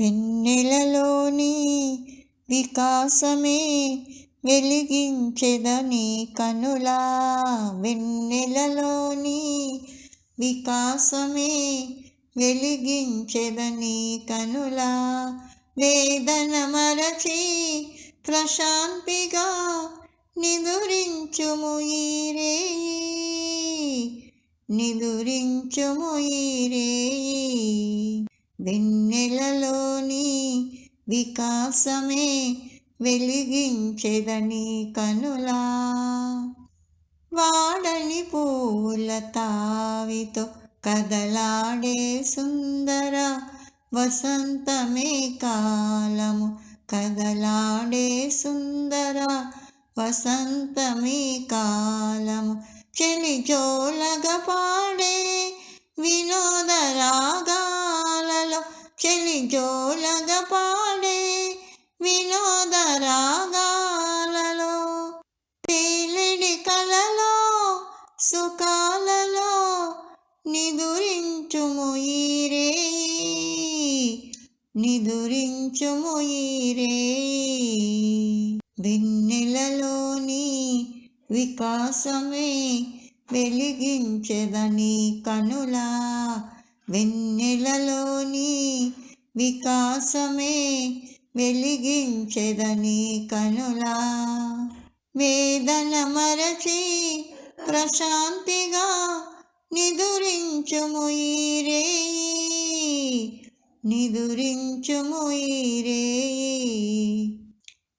పెన్నెలలోని వికాసమే వెలిగించెదని కనులా. వెన్నెలలోని వికాసమే వెలిగించెదని కనులా. వేదన మరచి ప్రశాంతిగా నిదురించుము ఈరే నిదురించుము ఈరే వెన్నెలలోని వికాసమే వెలిగించెదని కనులా. వాడని పూల తావితో కదలాడే సుందర వసంతమే కాలము. కదలాడే సుందర వసంతమే కాలము. చెలి పాడే వినోద రాగాలలో పాడే వినోద రాగాలలో తేలిడి కలలో సుఖాలలో నిదురించుము ఈరే నిదురించుము ఈరే వెన్నెలలోని వికాసమే వెలిగించదని కనులా. వెన్నెలలోని వికాసమే వెలిగించెదని కనులా. వేదన మరచి ప్రశాంతిగా నిదురించుము ఈరే నిదురించుము ఈరే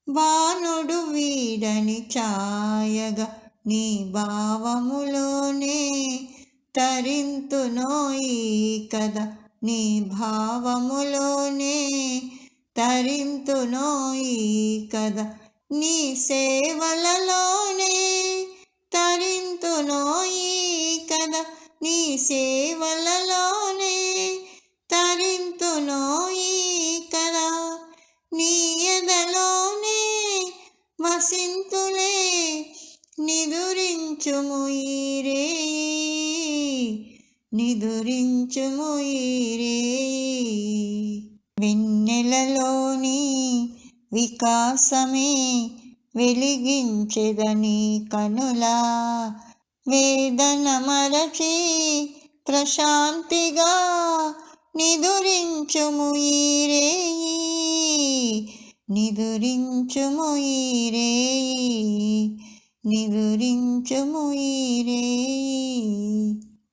బాణుడు వీడని ఛాయగా నీ భావములోనే తరింతునోయి కదా నీ భావములోనే తరింతునో ఈ కథ. నీ సేవలలోనే తరింతునో ఈ కథ. నీ సేవలలోనే తరింతునో ఈ కథ. నీ ఎదలోనే వసింతులే నిదురించుము ఈరే నిదురించుము ఈరే విన్ నెలలోని వికాసమే వెలిగించెదని కనులా. వేదన మరచి ప్రశాంతిగా నిదురించుము ఈరేయి నిదురించుము ఈరేయి నిదురించుము ఈరేయి